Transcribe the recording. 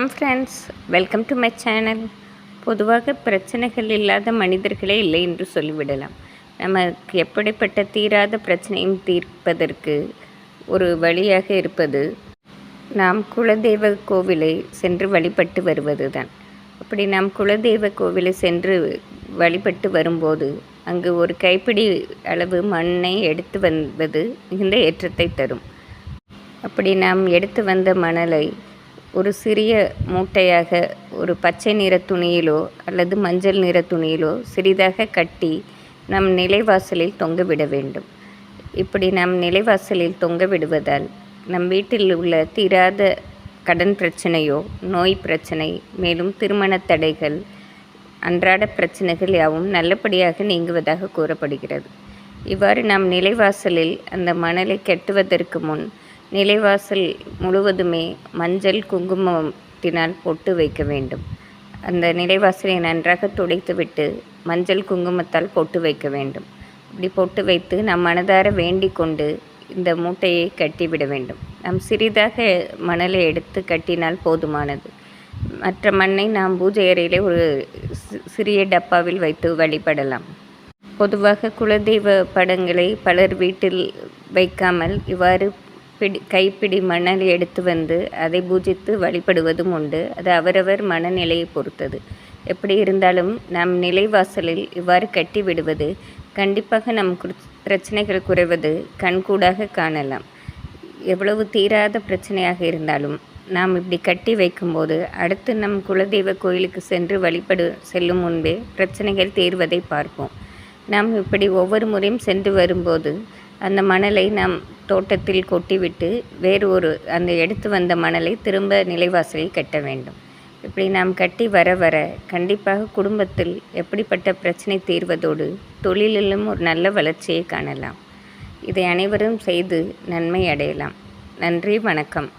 வணக்கம் friends welcome to my channel பொதுவாக பிரச்சனைகள் இல்லாத மனிதர்களே இல்லை என்று சொல்லிவிடலாம். நமக்கு எப்படிப்பட்ட தீராத பிரச்சனையும் தீர்ப்பதற்கு ஒரு வழியாக இருப்பது நாம் குலதெய்வ கோவிலை சென்று வழிபட்டு வருவது தான் அப்படி நாம் குலதெய்வ கோவிலை சென்று வழிபட்டு வரும்போது அங்கு ஒரு கைப்பிடி அளவு மண்ணை எடுத்து வந்தது மிகுந்த ஏற்றத்தை தரும். அப்படி நாம் எடுத்து வந்த மணலை ஒரு சிறிய மூட்டையாக ஒரு பச்சை நிற துணியிலோ அல்லது மஞ்சள் நிற துணியிலோ சிறிதாக கட்டி நம் நிலைவாசலில் தொங்கவிட வேண்டும். இப்படி நம் நிலைவாசலில் தொங்க விடுவதால் நம் வீட்டில் உள்ள தீராத கடன் பிரச்சனையோ நோய் பிரச்சனை மேலும் திருமண தடைகள் அன்றாட பிரச்சனைகள் யாவும் நல்லபடியாக நீங்குவதாக கூறப்படுகிறது. இவ்வாறு நாம் நிலைவாசலில் அந்த மணலை கெட்டுவதற்கு முன் நிலைவாசல் முழுவதுமே மஞ்சள் குங்குமத்தினால் பொட்டு வைக்க வேண்டும். அந்த நிலைவாசலை நன்றாக துடைத்துவிட்டு மஞ்சள் குங்குமத்தால் பொட்டு வைக்க வேண்டும். இப்படி பொட்டு வைத்து நம் மனதார வேண்டிக் கொண்டு இந்த மூட்டையை கட்டிவிட வேண்டும். நாம் சிறிதாக மணலை எடுத்து கட்டினால் போதுமானது. மற்ற மண்ணை நாம் பூஜை அறையிலே ஒரு சிறிய டப்பாவில் வைத்து வழிபடலாம். பொதுவாக குலதெய்வ படங்களை பலர் வீட்டில் வைக்காமல் இவ்வாறு பிடி கைப்பிடி மணல் எடுத்து வந்து அதை பூஜித்து வழிபடுவதும் உண்டு. அது அவரவர் மனநிலையை பொறுத்தது. எப்படி இருந்தாலும் நம் நிலைவாசலில் இவ்வாறு கட்டி விடுவது கண்டிப்பாக நம் பிரச்சனைகள் குறைவது கண்கூடாக காணலாம். எவ்வளவு தீராத பிரச்சனையாக இருந்தாலும் நாம் இப்படி கட்டி வைக்கும்போது அடுத்து நம் குலதெய்வ கோயிலுக்கு சென்று வழிபடு செல்லும் முன்பே பிரச்சனைகள் தீர்வதை பார்ப்போம். நாம் இப்படி ஒவ்வொரு முறையும் சென்று வரும்போது அந்த மணலை நாம் தோட்டத்தில் கொட்டிவிட்டு வேறு ஒரு அந்த எடுத்து வந்த மணலை திரும்ப நிலைவாசலில் கட்ட வேண்டும். இப்படி நாம் கட்டி வர வர கண்டிப்பாக குடும்பத்தில் எப்படிப்பட்ட பிரச்சனை தீர்வதோடு தொழிலிலும் ஒரு நல்ல வளர்ச்சியை காணலாம். இதை அனைவரும் செய்து நன்மை அடையலாம். நன்றி வணக்கம்.